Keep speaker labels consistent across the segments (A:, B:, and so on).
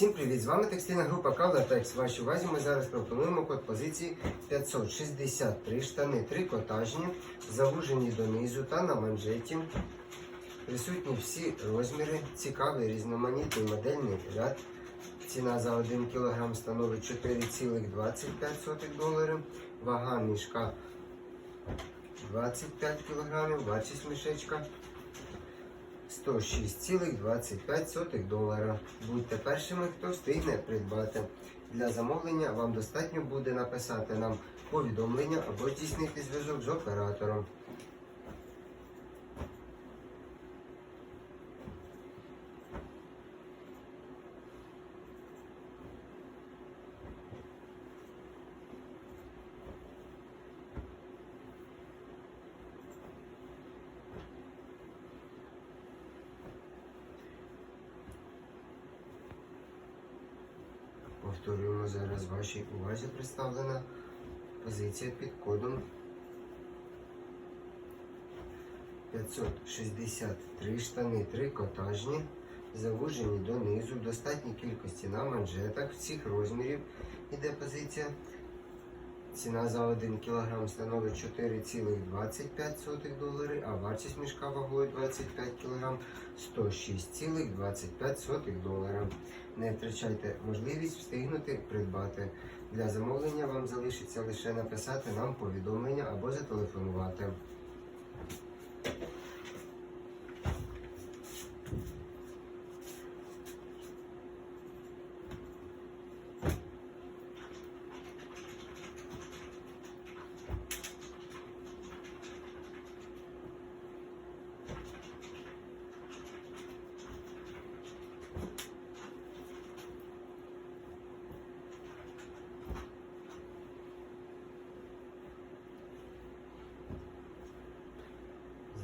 A: Всім привіт! З вами текстильна група Кавлатекс. Вашій увазі ми зараз пропонуємо код позиції 563 штани трикотажні, завужені донизу та на манжеті. Присутні всі розміри, цікавий різноманітний модельний ряд. Ціна за 1 кг становить 4,25 доларів. Вага мішка 25 кг, вартість мішечка 106,25 долара. Будьте першими, хто встигне придбати. Для замовлення вам достатньо буде написати нам повідомлення або здійснити зв'язок з оператором. Повторюємо зараз вашій увазі представлена позиція під кодом 563 штани трикотажні, завужені донизу, в достатній кількості на манжетах всіх розмірів. Іде позиція. Ціна за 1 кг становить 4,25 долари, а вартість мішка вагою 25 кг 106,25 долара. Не втрачайте можливість встигнути придбати. Для замовлення вам залишиться лише написати нам повідомлення або зателефонувати.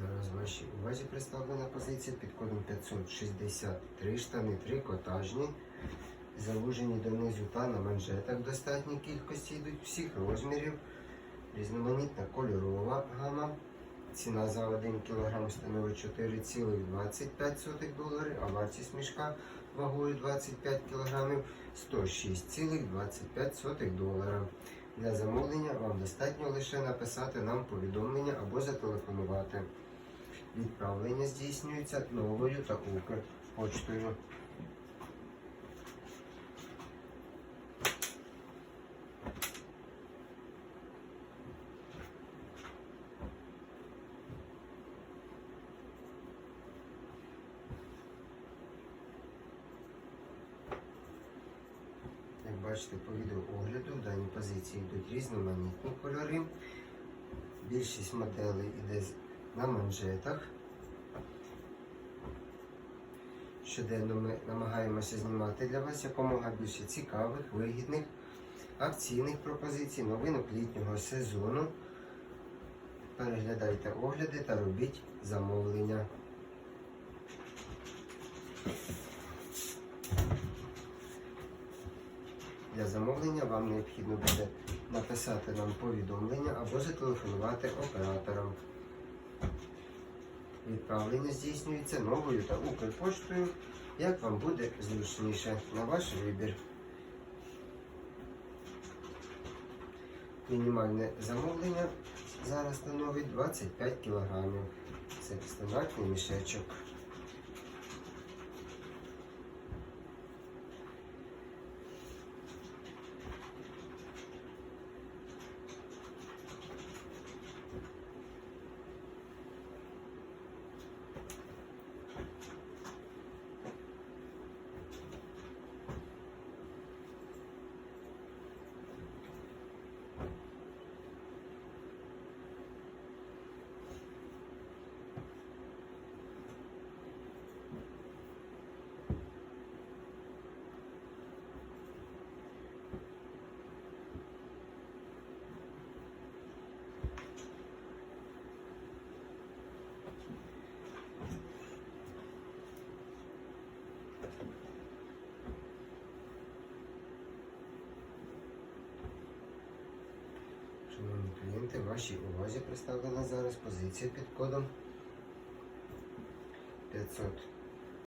A: Зараз вашій увазі представлена позиція під кодом 563 штани трикотажні, завужені донизу та на манжетах в достатній кількості йдуть всіх розмірів, різноманітна кольорова гама. Ціна за 1 кг становить 4,25 долари, а вартість мішка вагою 25 кг 106,25 долара. Для замовлення вам достатньо лише написати нам повідомлення або зателефонувати. Відправлення здійснюється новою та Укрпочтою. Як бачите по відеоогляду, в даній позиції йдуть різноманітні кольори. Більшість моделей йде з- на манжетах. Щоденно ми намагаємося знімати для вас якомога більше цікавих, вигідних, акційних пропозицій, новинок літнього сезону. Переглядайте огляди та робіть замовлення. Для замовлення вам необхідно буде написати нам повідомлення або зателефонувати операторам. Відправлення здійснюється новою та Укрпоштою, як вам буде зручніше на ваш вибір. Мінімальне замовлення зараз становить 25 кг. Це стандартний мішечок. Шановні клієнти, вашій увазі представлена зараз позиція під кодом 500.